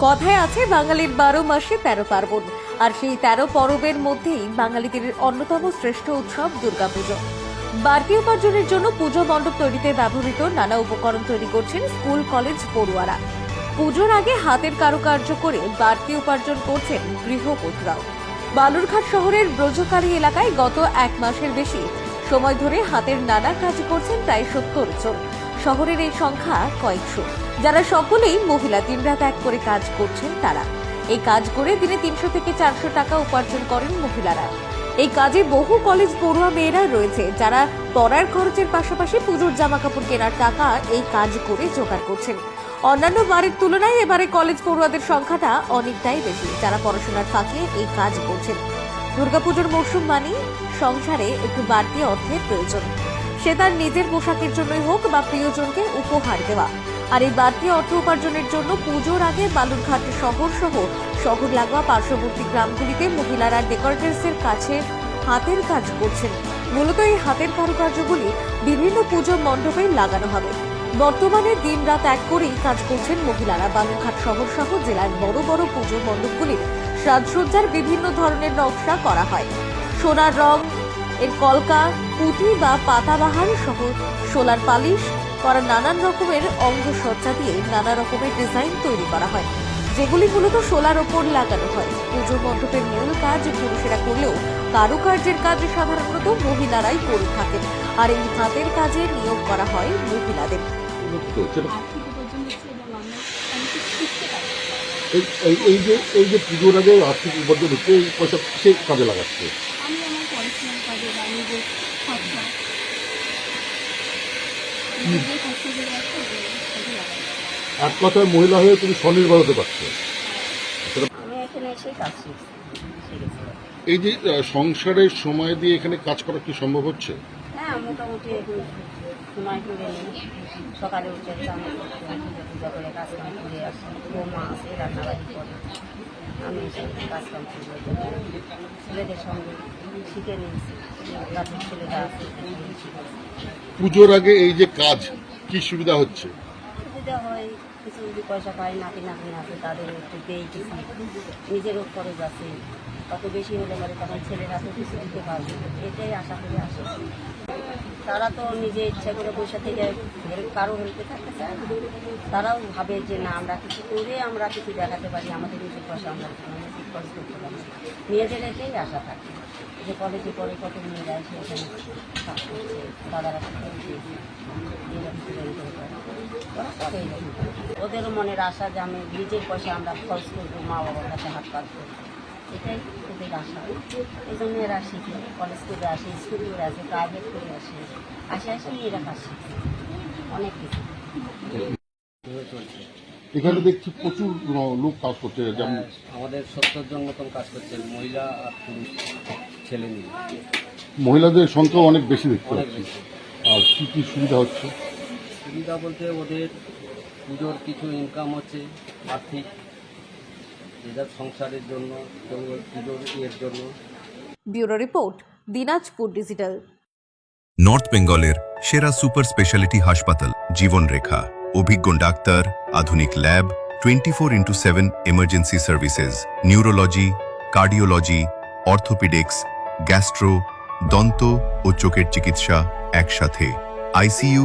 কথায় আছে, বাঙালির বারো মাসে তেরো পার্বণ। আর সেই তেরো পরবের মধ্যেই বাঙালিদের অন্যতম শ্রেষ্ঠ উৎসব দুর্গাপুজো। বাড়তি উপার্জনের জন্য পুজো মণ্ডপ তৈরিতে ব্যবহৃত নানা উপকরণ তৈরি করছেন স্কুল, কলেজ, পড়ুয়ারা। পুজোর আগে হাতের কারুকার্য করে বাড়তি উপার্জন করছেন গৃহবধূরাও বালুরঘাট শহরের ব্রজকালী এলাকায় গত এক মাসের বেশি সময় ধরে হাতের নানা কাজ করছেন প্রায় সত্তর জন। শহরের এই সংখ্যা কয়েকশো। যারা সকলেই মহিলা দিনরাত এক করে কাজ করছেন তারা। এই কাজ করে দিনে তিনশো থেকে চারশো টাকা উপার্জন করেন মহিলারা। এই কাজে বহু কলেজ পড়ুয়া মেয়েরা রয়েছে, যারা পড়ার খরচের পাশাপাশি পুজোর জামা কাপড় কেনার টাকা এই কাজ করে জোগাড় করছেন। অন্যান্য বারের তুলনায় এবারে কলেজ পড়ুয়াদের সংখ্যাটা অনেকটাই বেশি, যারা পড়াশোনার ফাঁকে এই কাজ করছেন। দুর্গাপুজোর মৌসুম মানেই সংসারে একটু বাড়তি অর্থের প্রয়োজন। সে তার নিজের পোশাকের জন্যই হোক বা প্রিয়জনকে উপহার দেওয়া। আর এই বাড়তি অর্থ উপার্জনের জন্য পুজোর আগে বালুরঘাট শহর সহ শহর লাগোয়া পার্শ্ববর্তী গ্রামগুলিতে মহিলারা ডেকোরেটার্সের কাছে হাতের কাজ করছেন। মূলত এই হাতের কারুকার্যগুলি বিভিন্ন পুজো মণ্ডপে লাগানো হবে। বর্তমানে দিন রাত এক করেই কাজ করছেন মহিলারা। বালুরঘাট শহর সহ জেলার বড় বড় পুজো মণ্ডপগুলির সাজসজ্জার বিভিন্ন ধরনের নকশা করা হয়। সোনার রং এর কলকা, পুঁতি বা পাতাবাহার সহ সোলার পালিশ করা নানান রকমের অঙ্গসজ্জা দিয়ে নানা রকমের ডিজাইন তৈরি করা হয়, যেগুলি মূলত সোলার ওপর লাগানো হয়। পুজো মণ্ডপের মূল কাজ পুরুষেরা করলেও কারুকার্যের কাজ সাধারণত মহিলারাই করে থাকেন, আর এই হাতের কাজে নিয়োগ করা হয় মহিলাদের। এই যে এই যে পুজোর আগে আর্থিক উপার্জন হচ্ছে এই পয়সা সেই কাজে লাগাচ্ছে? আমি আমার পড়াশোনার কাজে বা নিজের খরচা নিজের। এক কথায় মহিলা হয়ে তুমি স্বনির্ভর হতে পারছ। আমি এখানে এসে কাজ এই যে সংসারের সময় দিয়ে এখানে কাজ করা কি সম্ভব হচ্ছে? হ্যাঁ মোটামুটি সময় করে সকালে উঠে পূজা পূজা করে কাজ করে আসি। বৌমা আছে রান্নাবাড়ি করে। আমি করে ছেলেদের সঙ্গে শিখে নিয়েছি। রাতের ছেলেটা আছে পুজোর আগে এই যে কাজ কি সুবিধা হচ্ছে? সুবিধা হয় কিছু যদি পয়সা পাই, নাতি নাতি আছে, তাদের একটু পেয়ে কিছু। নিজেরও খরচ আছে। কত বেশি হলে পরে তখন ছেলেরা তো কিছু দিতে পারবে। এটাই আশা করে আসে। তারা তো নিজে ইচ্ছা করে পয়সা থেকে হেল্প কারও হেল্পে থাকতে চায় না। তারাও ভাবে যে না, আমরা কিছু করে আমরা কিছু দেখাতে পারি, আমাদের নিজের পয়সা আমরা নিজে খরচ করতে পারি। মেয়েদের এটাই আশা থাকে। যে কলেজে পড়ে কত এসে এখানে কাজ দাদারা করে ওরা করে। ওদেরও মনের আশা যে আমি নিজের পয়সা আমরা খরচ করব মা বাবার কাছে হাত পাত এটাই ওদের আশা। এই জন্য এরা শিখে কলেজ করে আসে স্কুল করে আসে প্রাইভেট করে আসে। আসে আসে মেয়েরা কাজ শিখে। অনেক কিছু। এখানে দেখছি প্রচুর লোক কাজ করছে যেমন আমাদের সত্তর জন মতন কাজ করছে মহিলা আর পুরুষ ছেলে নিয়ে মহিলাদের সংখ্যা অনেক বেশি দেখতে পাচ্ছি। আর কি কি সুবিধা হচ্ছে? সুবিধা বলতে ওদের পুজোর কিছু ইনকাম হচ্ছে আর্থিক এদের সংসারের জন্য পুজোর ইয়ের জন্য। Bureau report Dinajpur digital. North বেঙ্গলের সেরা সুপার স্পেশালিটি হাসপাতাল জীবনরেখা। অভিজ্ঞ ডাক্তার আধুনিক lab twenty four into seven emergency services neurology cardiology orthopaedics gastro দন্ত ও চোখের চিকিৎসা একসাথে। আইসিইউ